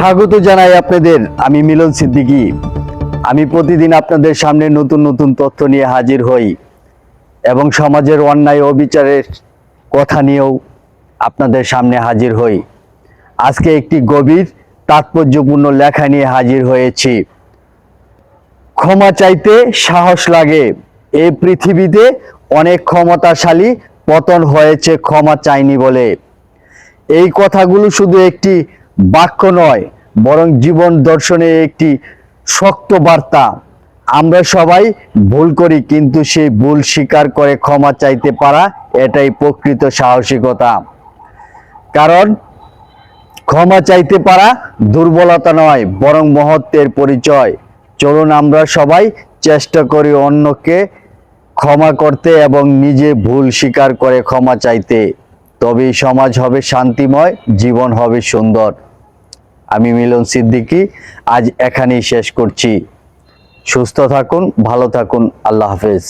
স্বাগত জানাই আপনাদের, আমি মিলন সিদ্দিকী। আমি প্রতিদিন আপনাদের সামনে নতুন নতুন তথ্য নিয়ে হাজির হই এবং সমাজের অন্যায় অবিচারের কথা নিয়েও আপনাদের সামনে হাজির হই। আজকে একটি গভীর, তাৎপর্যপূর্ণ লেখা নিয়ে হাজির হয়েছি। ক্ষমা চাইতে সাহস লাগে। এই পৃথিবীতে অনেক ক্ষমতাশালী পতন হয়েছে, ক্ষমা চাইনি বলে। এই কথাগুলো শুধু একটি বাক্য নয়, বরং জীবন দর্শনে একটি শক্ত বার্তা। আমরা সবাই ভুল করি, কিন্তু সেই ভুল স্বীকার করে ক্ষমা চাইতে পারা এটাই প্রকৃত সাহসিকতা। কারণ, ক্ষমা চাইতে পারা দুর্বলতা নয়, বরং মহত্বের পরিচয়। চলুন আমরা সবাই চেষ্টা করি অন্যকে ক্ষমা করতে এবং নিজে ভুল স্বীকার করে ক্ষমা চাইতে। তবেই সমাজ হবে শান্তিময়, জীবন হবে সুন্দর। আমি মিলন সিদ্দিকি আজ এখানেই শেষ করছি। সুস্থ থাকুন ভালো থাকুন আল্লাহ হাফেজ।